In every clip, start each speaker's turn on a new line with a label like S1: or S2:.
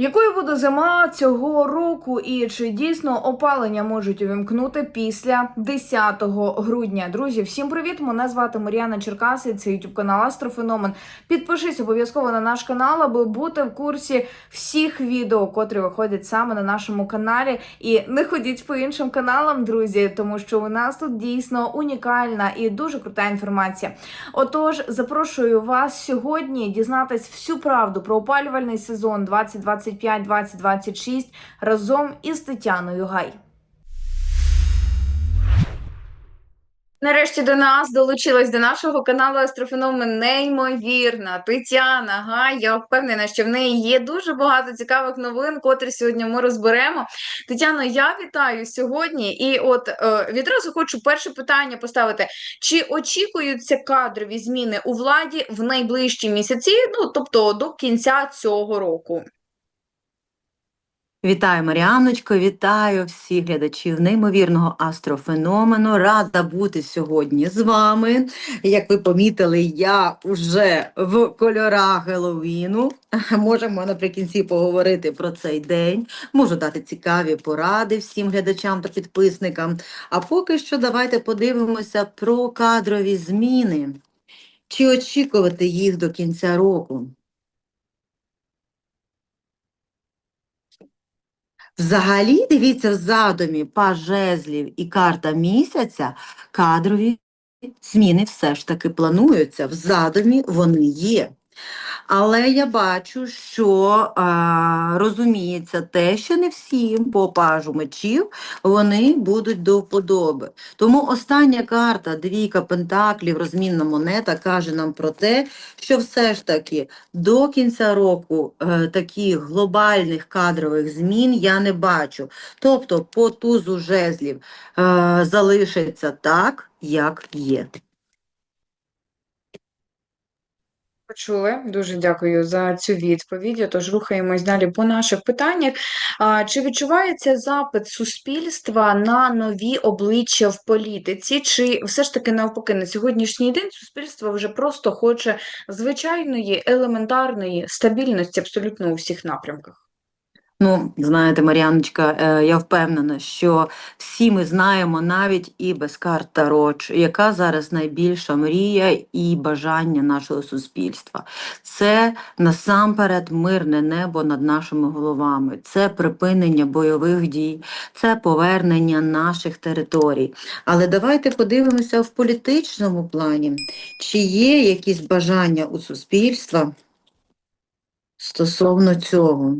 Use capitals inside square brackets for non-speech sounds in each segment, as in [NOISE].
S1: Якою буде зима цього року, і чи дійсно опалення можуть увімкнути після 10 грудня? Друзі, всім привіт! Мене звати Мар'яна Черкаси. Це youtube канал Астрофеномен. Підпишись обов'язково на наш канал, аби бути в курсі всіх відео, котрі виходять саме на нашому каналі. І не ходіть по іншим каналам, друзі, тому що у нас тут дійсно унікальна і дуже крута інформація. Отож, запрошую вас сьогодні дізнатись всю правду про опалювальний сезон 2025-2026 разом із Тетяною Гай. Нарешті до нас долучилась до нашого каналу Астрофеномен неймовірна Тетяна Гай. Я впевнена, що в неї є дуже багато цікавих новин, котрі сьогодні ми розберемо. Тетяно, я вітаю сьогодні. І от е, відразу хочу перше питання поставити: чи очікуються кадрові зміни у владі в найближчі місяці, ну тобто до кінця цього року?
S2: Вітаю, Маріаночко, вітаю всіх глядачів неймовірного астрофеномену. Рада бути сьогодні з вами. Як ви помітили, я вже в кольорах Геловіну. [LAUGHS] Можемо наприкінці поговорити про цей день. Можу дати цікаві поради всім глядачам та підписникам. А поки що давайте подивимося про кадрові зміни. Чи очікувати їх до кінця року? Взагалі, дивіться, в задумі пажезлів і карта місяця кадрові зміни все ж таки плануються. В задумі вони є. Але я бачу, що а, розуміється те, що не всім по пажу мечів вони будуть до вподоби. Тому остання карта, двійка пентаклів, розмінна монета, каже нам про те, що все ж таки до кінця року е, таких глобальних кадрових змін я не бачу. Тобто по тузу жезлів е, залишиться так, як є.
S1: Почули. Дуже дякую за цю відповідь. Тож рухаємось далі по наших питаннях. Чи відчувається запит суспільства на нові обличчя в політиці? Чи все ж таки навпаки на сьогоднішній день суспільство вже просто хоче звичайної, елементарної стабільності абсолютно у всіх напрямках?
S2: Ну, знаєте, Мар'яночка, е, я впевнена, що всі ми знаємо навіть і без карт Таро, ч- яка зараз найбільша мрія і бажання нашого суспільства. Це насамперед мирне небо над нашими головами, це припинення бойових дій, це повернення наших територій. Але давайте подивимося в політичному плані, чи є якісь бажання у суспільства стосовно цього.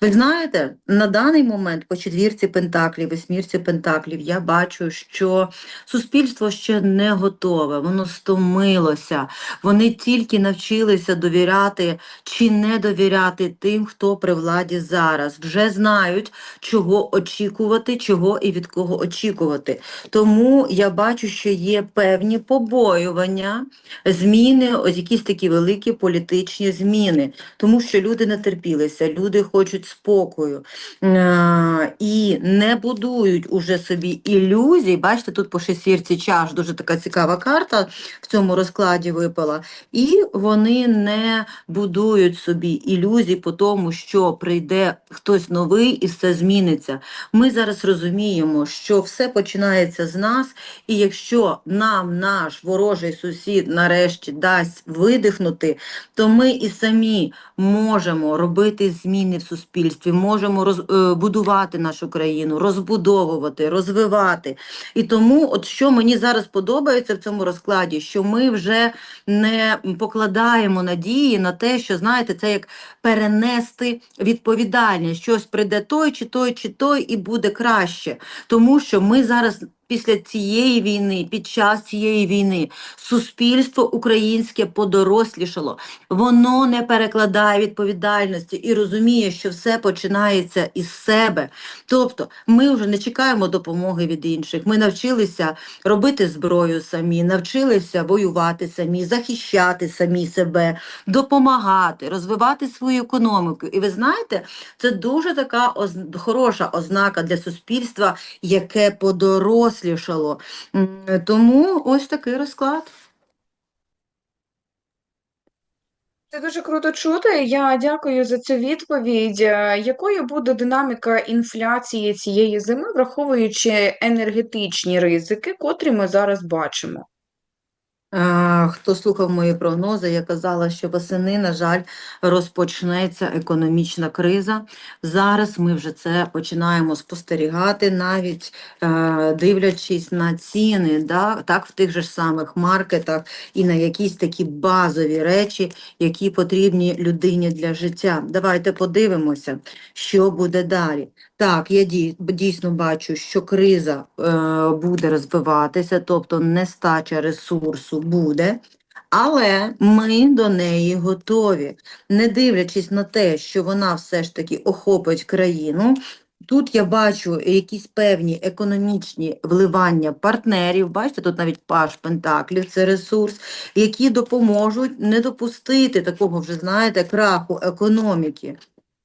S2: Ви знаєте, на даний момент по четвірці пентаклів, восьмірці пентаклів я бачу, що суспільство ще не готове, воно стомилося, вони тільки навчилися довіряти чи не довіряти тим, хто при владі зараз. Вже знають, чого очікувати, чого і від кого очікувати. Тому я бачу, що є певні побоювання, зміни, ось якісь такі великі політичні зміни, тому що люди натерпілися, люди хочуть спокою е, і не будують уже собі ілюзій. Бачите, тут по шестірці чаш дуже така цікава карта в цьому розкладі випала. І вони не будують собі ілюзій по тому, що прийде хтось новий і все зміниться. Ми зараз розуміємо, що все починається з нас, і якщо нам наш ворожий сусід нарешті дасть видихнути, то ми і самі можемо робити зміни в суспільстві, можемо роз, е, будувати нашу країну, розбудовувати, розвивати. І тому, от що мені зараз подобається в цьому розкладі, що ми вже не покладаємо надії на те, що знаєте, це як перенести відповідальність. Щось прийде той, чи той, чи той, і буде краще. Тому що ми зараз. Після цієї війни, під час цієї війни, суспільство українське подорослішало, воно не перекладає відповідальності і розуміє, що все починається із себе. Тобто ми вже не чекаємо допомоги від інших. Ми навчилися робити зброю самі, навчилися воювати самі, захищати самі себе, допомагати, розвивати свою економіку. І ви знаєте, це дуже така оз... хороша ознака для суспільства, яке подорослішало. М, Тому ось такий розклад.
S1: Це дуже круто чути. Я дякую за цю відповідь. Е, Якою буде динаміка інфляції цієї зими, враховуючи енергетичні ризики, котрі ми зараз бачимо?
S2: Е, Хто слухав мої прогнози, я казала, що восени, на жаль, розпочнеться економічна криза. Зараз ми вже це починаємо спостерігати, навіть е, дивлячись на ціни, так, в тих же самих маркетах і на якісь такі базові речі, які потрібні людині для життя. Давайте подивимося, що буде далі. Так, я дійсно бачу, що криза е, буде розвиватися, тобто нестача ресурсу буде, але ми до неї готові. Не дивлячись на те, що вона все ж таки охопить країну. Тут я бачу якісь певні економічні вливання партнерів. Бачите, тут навіть паш Пентаклів, це ресурс, які допоможуть не допустити такого вже, знаєте, краху економіки.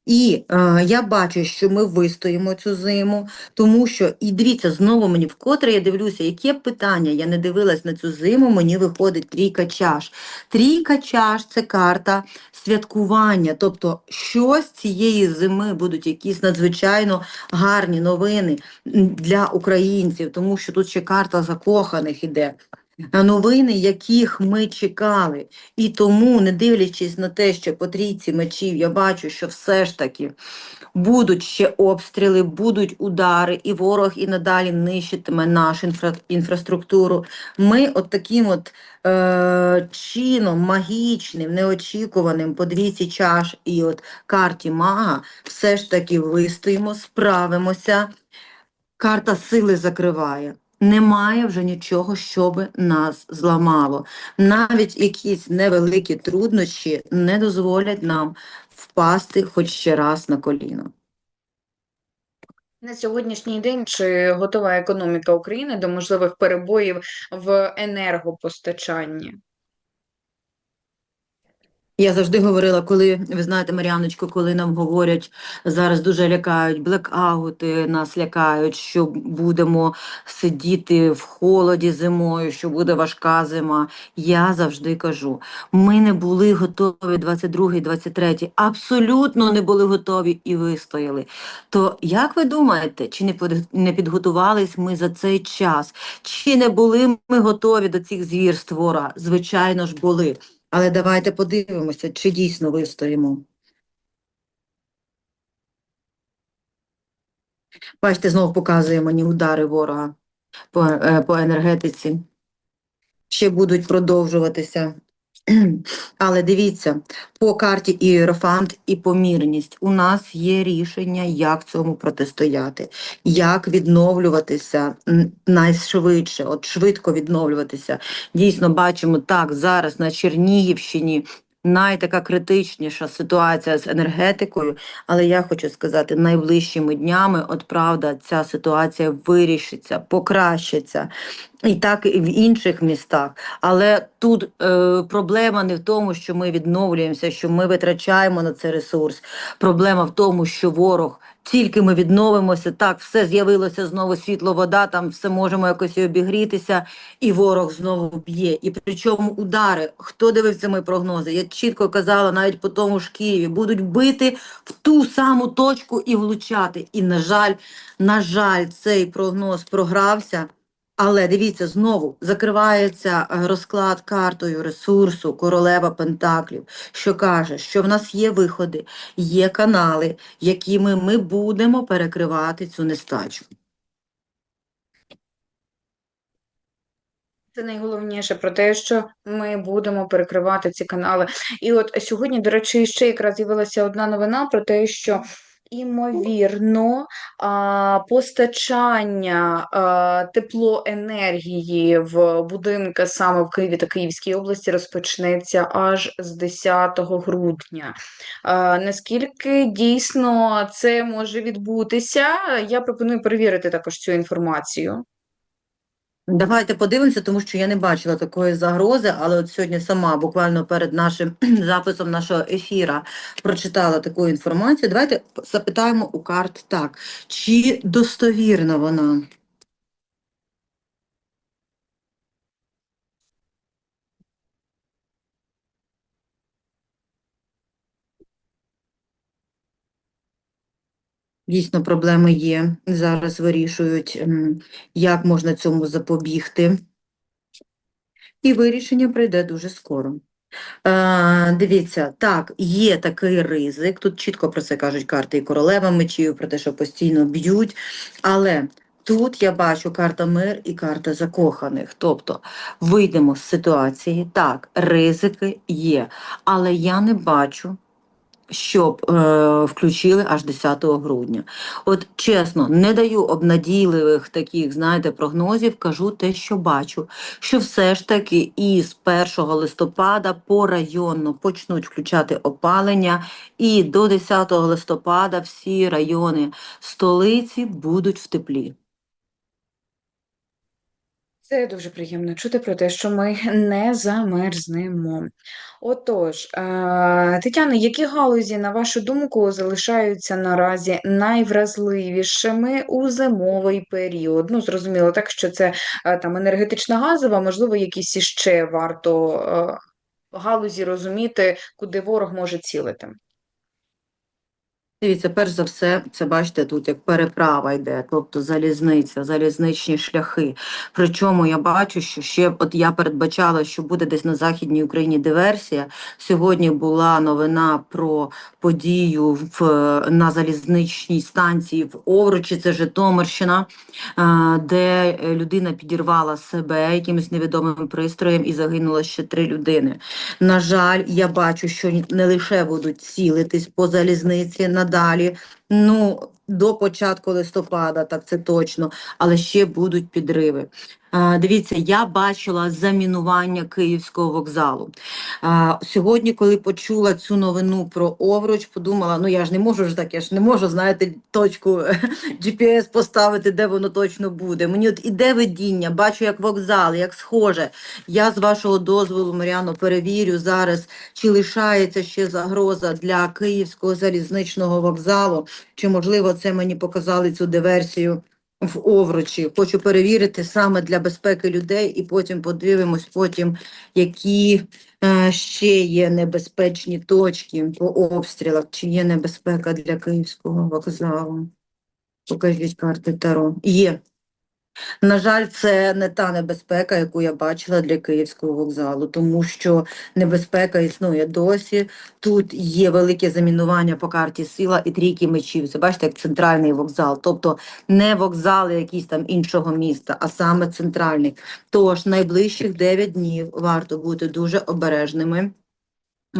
S2: І е, я бачу, що ми вистоїмо цю зиму, тому що, і дивіться, знову мені вкотре я дивлюся, яке питання, я не дивилась на цю зиму, мені виходить трійка чаш. Трійка чаш – це карта святкування, тобто що з цієї зими будуть якісь надзвичайно гарні новини для українців, тому що тут ще карта закоханих іде. А Новини, яких ми чекали. І тому, не дивлячись на те, що по трійці мечів, я бачу, що все ж таки будуть ще обстріли, будуть удари, і ворог і надалі нищитиме нашу інфра інфраструктуру. Ми от таким от е чином магічним, неочікуваним по двійці чаш і от карті мага все ж таки вистоїмо, справимося. Карта сили закриває. Немає вже нічого, що би нас зламало. Навіть якісь невеликі труднощі не дозволять нам впасти хоч ще раз на коліно.
S1: На сьогоднішній день чи готова економіка України до можливих перебоїв в енергопостачанні?
S2: Я завжди говорила, коли, ви знаєте, Мар'яночко, коли нам говорять, зараз дуже лякають блекаути, нас лякають, що будемо сидіти в холоді зимою, що буде важка зима. Я завжди кажу, ми не були готові 22-23, абсолютно не були готові і вистояли. То як ви думаєте, чи не підготувались ми за цей час? Чи не були ми готові до цих звірств? Звичайно ж були. Але давайте подивимося, чи дійсно вистоїмо. Бачите, знову показує мені удари ворога по, е, по енергетиці. Ще будуть продовжуватися. [CLEARS THROAT] Але дивіться, по карті Ієрофант і помірність у нас є рішення, як цьому протистояти, як відновлюватися найшвидше, от швидко відновлюватися. Дійсно, бачимо так, зараз на Чернігівщині найтака критичніша ситуація з енергетикою, але я хочу сказати, найближчими днями, от правда, ця ситуація вирішиться, покращиться. І так і в інших містах. Але тут е, проблема не в тому, що ми відновлюємося, що ми витрачаємо на це ресурс. Проблема в тому, що ворог, тільки ми відновимося, так, все з'явилося знову світло, вода, там все можемо якось і обігрітися, і ворог знову б'є. І причому удари, хто дивився мої прогнози? Я чітко казала, навіть по тому ж Києві, будуть бити в ту саму точку і влучати. І, на жаль, на жаль, цей прогноз програвся. Але дивіться, знову закривається е, розклад картою ресурсу королева Пентаклів, що каже, що в нас є виходи, є канали, якими ми будемо перекривати цю нестачу.
S1: Це найголовніше про те, що ми будемо перекривати ці канали. І от сьогодні, до речі, ще якраз з'явилася одна новина про те, що імовірно постачання теплоенергії в будинки саме в Києві та Київській області розпочнеться аж з 10 грудня. Наскільки дійсно це може відбутися? Я пропоную перевірити також цю інформацію.
S2: Давайте подивимося, тому що я не бачила такої загрози, але от сьогодні сама, буквально перед нашим [CLEARS THROAT] записом нашого ефіра, прочитала таку інформацію. Давайте запитаємо у карт так, чи достовірна вона? Дійсно, проблеми є. Зараз вирішують, як можна цьому запобігти. І вирішення прийде дуже скоро. Е, дивіться, так, є такий ризик. Тут чітко про це кажуть карти і королева мечів, про те, що постійно б'ють. Але тут я бачу карта мир і карта закоханих. Тобто вийдемо з ситуації. Так, ризики є, але я не бачу. Щоб е, включили аж 10 грудня. От чесно, не даю обнадійливих таких, знаєте, прогнозів, кажу те, що бачу, що все ж таки із 1 листопада порайонно почнуть включати опалення, і до 10 листопада всі райони столиці будуть в теплі.
S1: Це дуже приємно чути про те, що ми не замерзнемо. Отож, Тетяна, які галузі, на вашу думку, залишаються наразі найвразливішими у зимовий період? Ну, зрозуміло, так що це там енергетична газова, можливо, якісь іще варто галузі розуміти, куди ворог може цілити.
S2: Дивіться, перш за все, це бачите, тут як переправа йде, тобто залізниця, залізничні шляхи. Причому я бачу, що ще от я передбачала, що буде десь на Західній Україні диверсія. Сьогодні була новина про подію в, на залізничній станції в Овручі, це Житомирщина, е, де людина підірвала себе якимось невідомим пристроєм і загинуло ще три людини. На жаль, я бачу, що не лише будуть цілитись по залізниці надалі, ну до початку листопада, так це точно, але ще будуть підриви. Дивіться, я бачила замінування Київського вокзалу. Сьогодні, коли почула цю новину про Овруч, подумала: ну я ж не можу ж так, я ж не можу, знаєте, точку [LAUGHS] GPS поставити, де воно точно буде. Мені от іде видіння, бачу, як вокзал, як схоже. Я з вашого дозволу, Маріано, перевірю зараз, чи лишається ще загроза для Київського залізничного вокзалу, чи можливо це мені показали цю диверсію в Овручі. Хочу перевірити саме для безпеки людей, і потім подивимось, потім які е, ще є небезпечні точки по обстрілах, чи є небезпека для Київського вокзалу. Покажіть карти Таро. Є. На жаль, це не та небезпека, яку я бачила для Київського вокзалу, тому що небезпека існує досі. Тут є велике замінування по карті сила і трійки мечів. Це бачите, як центральний вокзал, тобто не вокзали якісь там іншого міста, а саме центральний. Тож найближчих 9 днів варто бути дуже обережними. Е,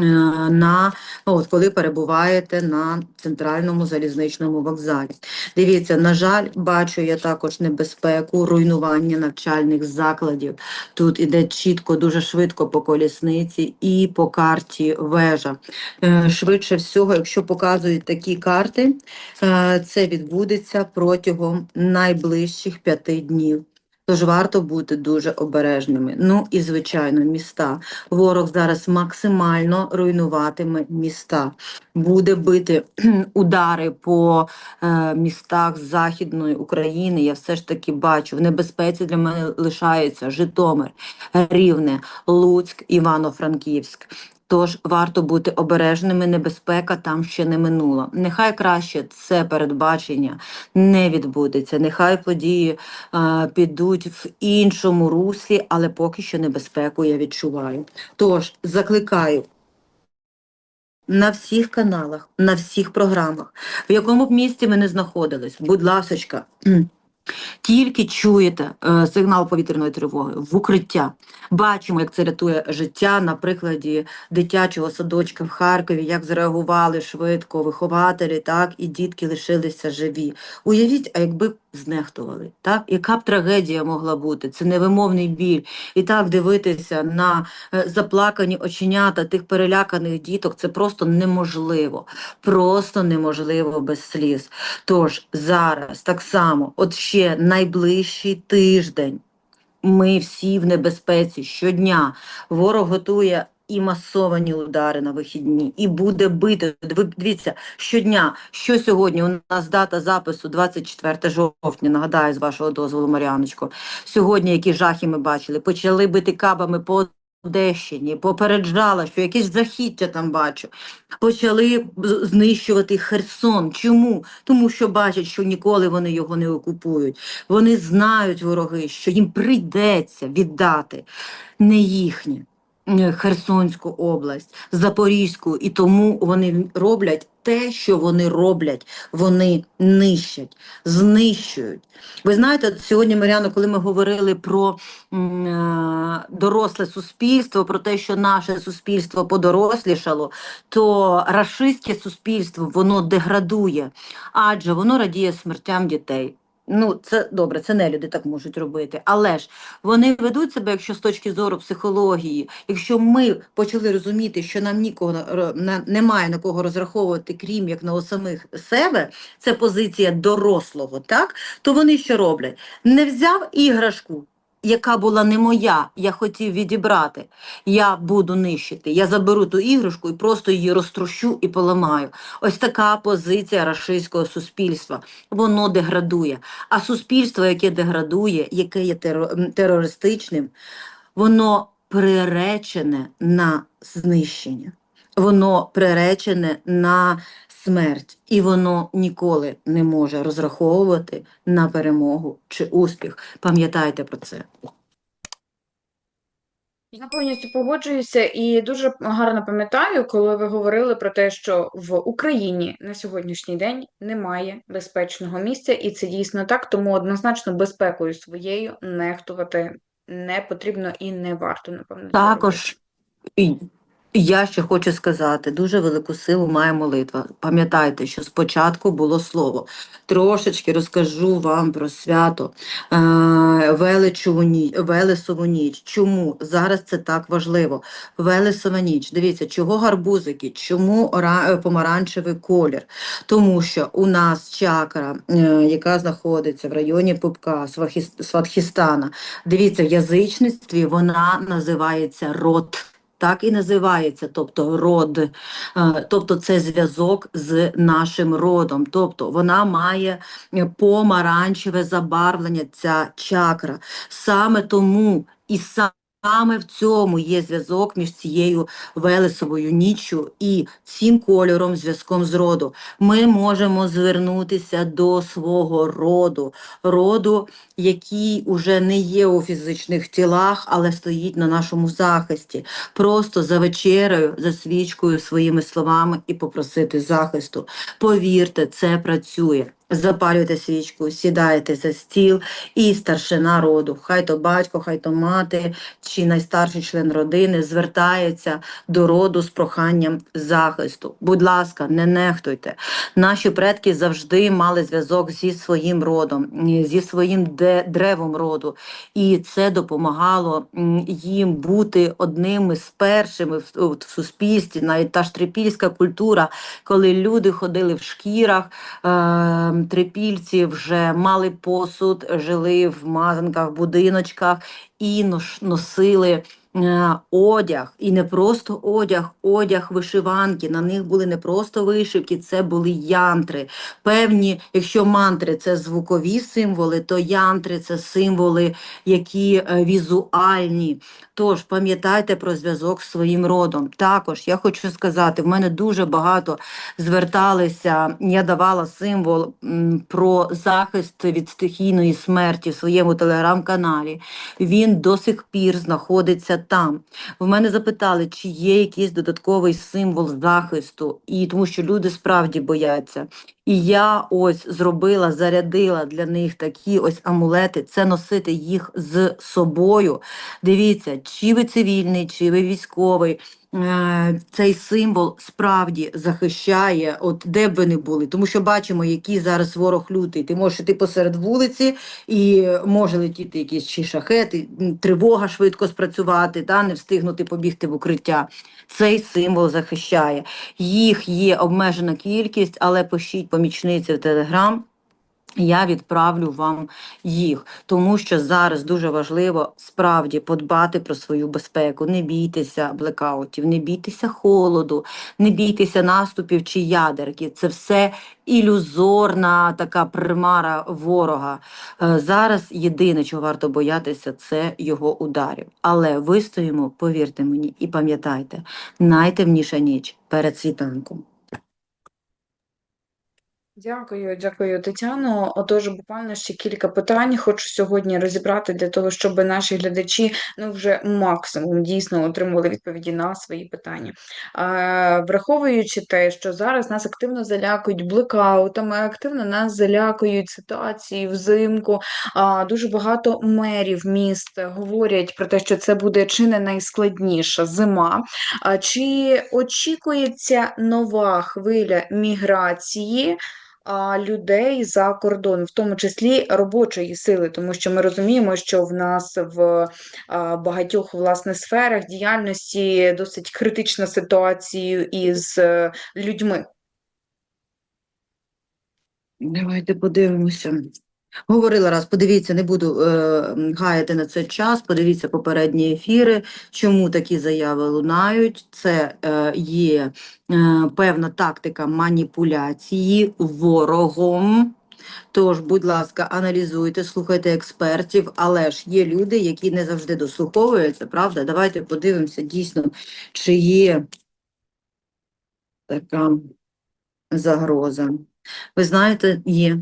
S2: На ну, от коли перебуваєте на центральному залізничному вокзалі. Дивіться, на жаль, бачу я також небезпеку руйнування навчальних закладів. Тут іде чітко, дуже швидко по колісниці і по карті вежа. Е, Швидше всього, якщо показують такі карти, е, це відбудеться протягом найближчих п'яти днів. Тож варто бути дуже обережними. Ну і звичайно, міста. Ворог зараз максимально руйнуватиме міста, буде бити [CLEARS THROAT] удари по е, містах Західної України. Я все ж таки бачу, в небезпеці для мене лишається Житомир, Рівне, Луцьк, Івано-Франківськ. Тож варто бути обережними, небезпека там ще не минула. Нехай краще це передбачення не відбудеться. Нехай події е, підуть в іншому руслі, але поки що небезпеку я відчуваю. Тож закликаю на всіх каналах, на всіх програмах, в якому б місці ми не знаходились, будь ласочка, тільки чуєте е, сигнал повітряної тривоги в укриття. Бачимо, як це рятує життя на прикладі дитячого садочка в Харкові, як зреагували швидко вихователі, так і дітки лишилися живі. Уявіть, а якби знехтували, так яка б трагедія могла бути? Це невимовний біль. І так дивитися на е, заплакані оченята тих переляканих діток це просто неможливо. Просто неможливо без сліз. Тож зараз так само, от ще найближчий тиждень. Ми всі в небезпеці щодня. Ворог готує і масовані удари на вихідні, і буде бити. Дивіться, щодня, що сьогодні? У нас дата запису 24 жовтня. Нагадаю, з вашого дозволу, Маріаночко. Сьогодні які жахи ми бачили. Почали бити кабами по Одещині, попереджала, що якесь жахіття там бачу. Почали знищувати Херсон. Чому? Тому що бачать, що ніколи вони його не окупують. Вони знають вороги, що їм прийдеться віддати не їхнє. Е, Херсонську область, Запорізьку, і тому вони роблять те, що вони роблять. Вони нищать, знищують. Ви знаєте, сьогодні, Мар'яно, коли ми говорили про м, е, доросле суспільство, про те, що наше суспільство подорослішало, то рашистське суспільство воно деградує, адже воно радіє смертям дітей. Ну, це добре, це не люди так можуть робити. Але ж вони ведуть себе, якщо з точки зору психології, якщо ми почали розуміти, що нам нікого на- на- немає на кого розраховувати, крім як на самих себе, це позиція дорослого, так? То вони що роблять? Не взяв іграшку, яка була не моя, я хотів відібрати. Я буду нищити. Я заберу ту іграшку і просто її розтрощу і поламаю. Ось така позиція рашистського суспільства. Воно деградує. А суспільство, яке деградує, яке є терористичним, воно приречене на знищення. Воно приречене на смерть, і воно ніколи не може розраховувати на перемогу чи успіх. Пам'ятайте про це.
S1: Я повністю погоджуюся і дуже гарно пам'ятаю, коли ви говорили про те, що в Україні на сьогоднішній день немає безпечного місця, і це дійсно так, тому однозначно безпекою своєю нехтувати не потрібно і не варто, напевно.
S2: Також я ще хочу сказати, дуже велику силу має молитва. Пам'ятайте, що спочатку було слово. Трошечки розкажу вам про свято е, Велесову ніч. Чому зараз це так важливо? Велесова ніч. Дивіться, чого гарбузики, чому е, помаранчевий колір? Тому що у нас чакра, е, яка знаходиться в районі пупка Сватхістана, Дивіться, в язичництві вона називається род. Так і називається, тобто род, Е, тобто це зв'язок з нашим родом. Тобто вона має е, помаранчеве забарвлення, ця чакра. Саме тому і саме в цьому є зв'язок між цією Велесовою ніччю і цим кольором, зв'язком з роду. Ми можемо звернутися до свого роду, роду, який уже не є у фізичних тілах, але стоїть на нашому захисті. Просто за вечерею, за свічкою, своїми словами і попросити захисту. Повірте, це працює. Запалюйте свічку, сідайте за стіл і старшина роду, хай то батько, хай то мати чи найстарший член родини звертається до роду з проханням захисту. Будь ласка, не нехтуйте. Наші предки завжди мали зв'язок зі своїм родом, зі своїм древом роду, і це допомагало їм бути одними з першими в, суспільстві, навіть та ж трипільська культура, коли люди ходили в шкірах, е, трипільці вже мали посуд, жили в мазанках, будиночках і носили е, одяг, і не просто одяг, одяг вишиванки. На них були не просто вишивки, це були янтри. Певні, якщо мантри це звукові символи, то янтри це символи, які е, візуальні. Тож пам'ятайте про зв'язок з своїм родом. Також я хочу сказати, в мене дуже багато зверталися, я давала символ про захист від стихійної смерті в своєму телеграм-каналі. Він до сих пір знаходиться там. В мене запитали, чи є якийсь додатковий символ захисту, і тому що люди справді бояться. І я ось зробила, зарядила для них такі ось амулети. Це носити їх з собою. Дивіться, чи ви цивільний, чи ви військовий. Е, Цей символ справді захищає, от де б ви не були, тому що бачимо, який зараз ворог лютий. Ти можеш йти посеред вулиці, і може летіти якісь чи шахети, тривога швидко спрацювати, та не встигнути побігти в укриття. Цей символ захищає. Їх є обмежена кількість, але пишіть помічниці в Телеграм. Я відправлю вам їх, тому що зараз дуже важливо справді подбати про свою безпеку. Не бійтеся блекаутів, не бійтеся холоду, не бійтеся наступів чи ядерки. Це все ілюзорна така примара ворога. Е, Зараз єдине, чого варто боятися, це його ударів. Але вистоїмо, повірте мені, і пам'ятайте, найтемніша ніч перед світанком.
S1: Дякую, дякую, Тетяно. Отож, буквально ще кілька питань хочу сьогодні розібрати для того, щоб наші глядачі ну вже максимум дійсно отримували відповіді на свої питання. Е, враховуючи те, що зараз нас активно залякують блекаутами, активно нас залякують ситуації взимку. А, дуже багато мерів міст говорять про те, що це буде чи не найскладніша зима. А чи очікується нова хвиля міграції? Людей за кордон, в тому числі робочої сили, тому що ми розуміємо, що в нас в багатьох власне сферах діяльності досить критична ситуація із е, людьми.
S2: Давайте подивимося. Говорила раз, подивіться, не буду е, гаяти на це час, подивіться попередні ефіри, чому такі заяви лунають. Це е, є е, певна тактика маніпуляції ворогом. Тож, будь ласка, аналізуйте, слухайте експертів, але ж є люди, які не завжди дослуховуються, правда? Давайте подивимося дійсно, чи є така загроза. Ви знаєте, є.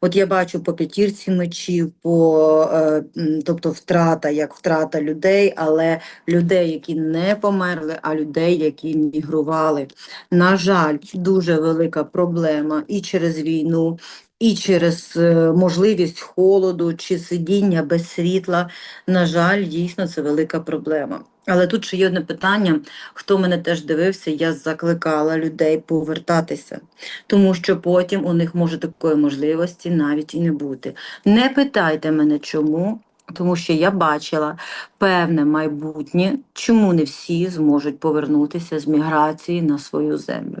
S2: От я бачу по п'ятірці мечів, по, е, тобто втрата, як втрата людей, але людей, які не померли, а людей, які мігрували. На жаль, дуже велика проблема і через війну, і через е, можливість холоду чи сидіння без світла. На жаль, дійсно це велика проблема. Але тут ще є одне питання. Хто мене теж дивився, я закликала людей повертатися тому що потім у них може такої можливості навіть і не бути. Не питайте мене чому, тому що я бачила певне майбутнє, чому не всі зможуть повернутися з міграції на свою землю.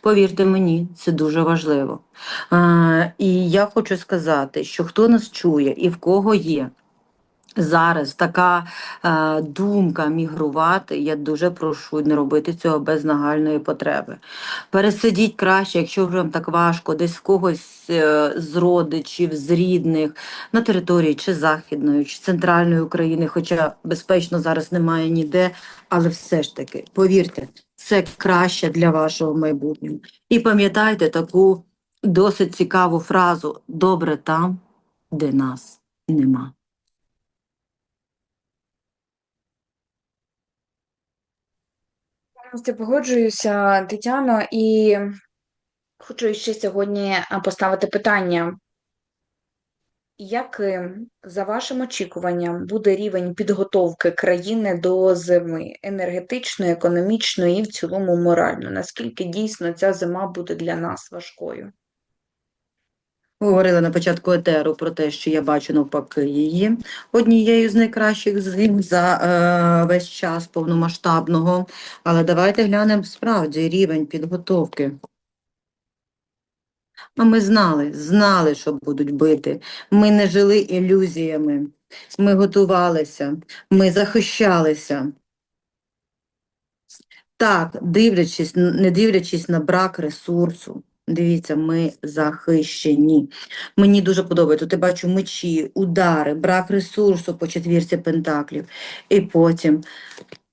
S2: Повірте мені, це дуже важливо. А, і я хочу сказати, що хто нас чує і в кого є зараз така е, думка мігрувати, я дуже прошу не робити цього без нагальної потреби. Пересидіть краще, якщо вже вам так важко, десь в когось е, з родичів, з рідних, на території чи Західної, чи центральної України, хоча безпечно зараз немає ніде, але все ж таки, повірте, це краще для вашого майбутнього. І пам'ятайте таку досить цікаву фразу добре там, де нас нема.
S1: Повністю погоджуюся, Тетяно, і хочу ще сьогодні поставити питання. Яким, за вашим очікуванням, буде рівень підготовки країни до зими енергетичної, економічної і в цілому морально? Наскільки дійсно ця зима буде для нас важкою?
S2: Говорила на початку етеру про те, що я бачу навпаки її однією з найкращих зим за е, весь час повномасштабного. Але давайте глянемо справді рівень підготовки. А ми знали, знали, що будуть бити. Ми не жили ілюзіями. Ми готувалися, ми захищалися. Так, дивлячись, не дивлячись на брак ресурсу. Дивіться, ми захищені. Мені дуже подобається. Тут я бачу мечі, удари, брак ресурсу по четвірці пентаклів. І потім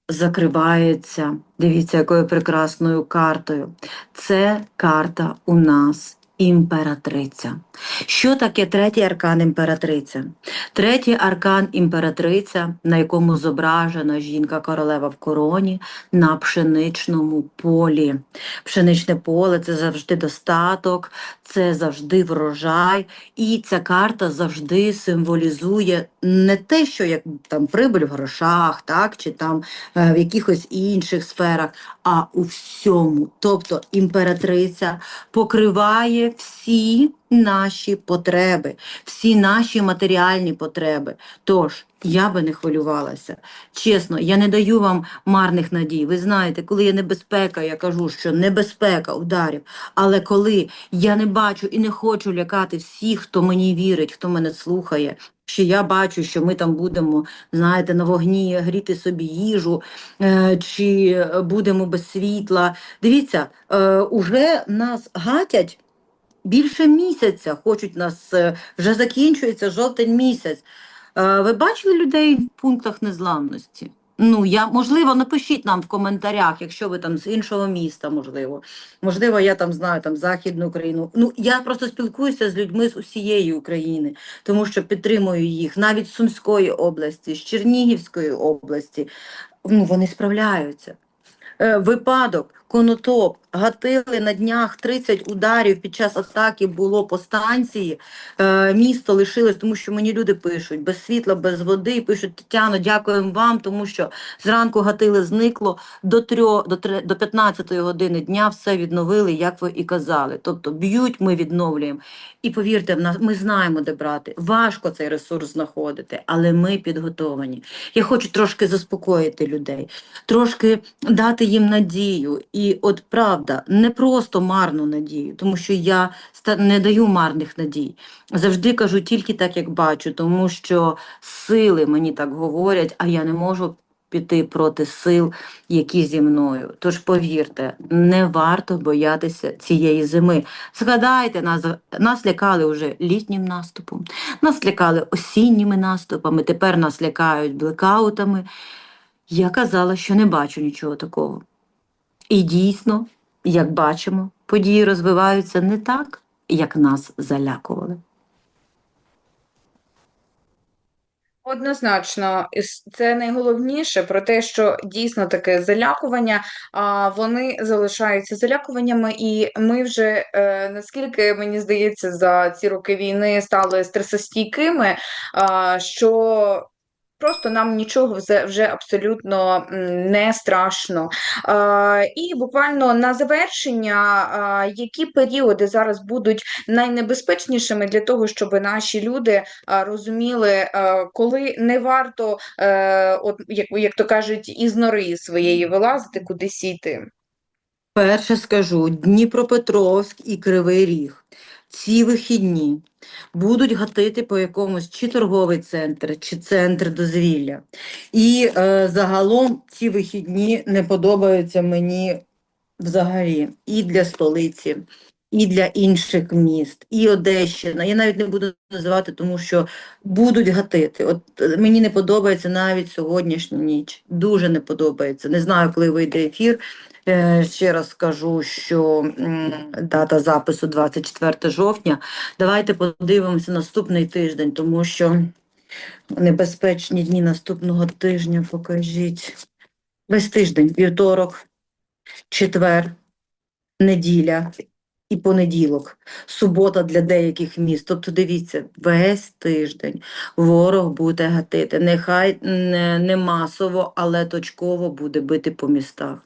S2: закривається. Дивіться, якою прекрасною картою. Це карта у нас імператриця. Що таке третій аркан імператриця? Третій аркан імператриця, на якому зображена жінка-королева в короні на пшеничному полі. Пшеничне поле це завжди достаток, це завжди врожай, і ця карта завжди символізує не те, що як там прибуль в грошах, так, чи там е, в якихось інших сферах, а у всьому. Тобто імператриця покриває всі наші потреби, всі наші матеріальні потреби. Тож я би не хвилювалася. Чесно, я не даю вам марних надій. Ви знаєте, коли є небезпека, я кажу, що небезпека ударів. Але коли я не бачу і не хочу лякати всіх, хто мені вірить, хто мене слухає, що я бачу, що ми там будемо, знаєте, на вогні гріти собі їжу, е, чи будемо без світла. Дивіться, е, уже нас гатять. Більше місяця хочуть нас, е, вже закінчується жовтень місяць. Е, Ви бачили людей в пунктах незламності? Ну, я, можливо, напишіть нам в коментарях, якщо ви там з іншого міста, можливо. Можливо, я там знаю там Західну Україну. Ну, я просто спілкуюся з людьми з усієї України, тому що підтримую їх навіть з Сумської області, з Чернігівської області. Ну, вони справляються. Е, Випадок, конотоп, гатили на днях 30 ударів під час атаки було по станції. Е, Місто лишилось, тому що мені люди пишуть без світла, без води. Пишуть Тетяно, дякуємо вам, тому що зранку гатили зникло до 3, до 3, до 15 години дня все відновили, як ви і казали. Тобто б'ють, ми відновлюємо. І повірте, в нас ми знаємо, де брати. Важко цей ресурс знаходити, але ми підготовані. Я хочу трошки заспокоїти людей трошки дати їм надію. І от правда, не просто марну надію, тому що я не даю марних надій. Завжди кажу тільки так, як бачу, тому що сили мені так говорять, а я не можу піти проти сил, які зі мною. Тож повірте, не варто боятися цієї зими. Згадайте, нас, нас лякали вже літнім наступом, нас лякали осінніми наступами, тепер нас лякають блекаутами. Я казала, що не бачу нічого такого. І дійсно, як бачимо, події розвиваються не так, як нас залякували.
S1: Однозначно, це найголовніше про те, що дійсно таке залякування, а вони залишаються залякуваннями, і ми вже е, наскільки мені здається, за ці роки війни стали стресостійкими, що просто нам нічого вже, абсолютно не страшно. І буквально на завершення, які періоди зараз будуть найнебезпечнішими для того, щоб наші люди розуміли, коли не варто, е, от як, як то кажуть, із нори своєї вилазити, кудись йти.
S2: Перше скажу, Дніпропетровськ і Кривий Ріг. Ці вихідні будуть гатити по якомусь чи торговий центр, чи центр дозвілля. І е, загалом ці вихідні не подобаються мені взагалі і для столиці, і для інших міст, і Одещина. Я навіть не буду називати, тому що будуть гатити. От е, мені не подобається навіть сьогоднішня ніч. Дуже не подобається. Не знаю, коли вийде ефір. Е, Ще раз скажу, що дата запису 24 жовтня. Давайте подивимося наступний тиждень, тому що небезпечні дні наступного тижня покажіть. Весь тиждень, вівторок, четвер, неділя і понеділок, субота для деяких міст. Тобто дивіться, весь тиждень ворог буде гатити. Нехай не, не масово, але точково буде бити по містах.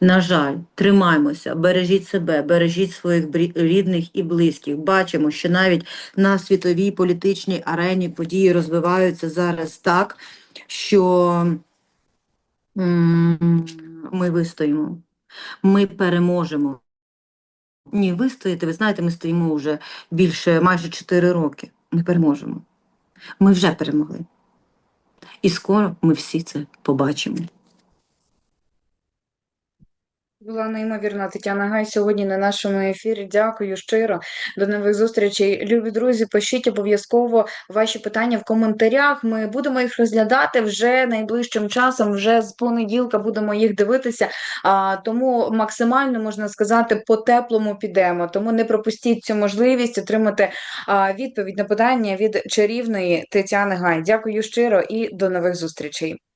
S2: На жаль, тримаймося, бережіть себе, бережіть своїх рідних і близьких. Бачимо, що навіть на світовій політичній арені події розвиваються зараз так, що ми вистоїмо, ми переможемо. Ні, вистояти, ви знаєте, ми стоїмо вже більше майже 4 роки. Ми переможемо. Ми вже перемогли. І скоро ми всі це побачимо.
S1: Була неймовірна Тетяна Гай сьогодні на нашому ефірі. Дякую щиро. До нових зустрічей. Любі друзі, пишіть обов'язково ваші питання в коментарях. Ми будемо їх розглядати вже найближчим часом. Вже з понеділка будемо їх дивитися. А, тому максимально можна сказати, по теплому підемо. Тому не пропустіть цю можливість отримати відповідь на питання від чарівної Тетяни Гай. Дякую щиро і до нових зустрічей.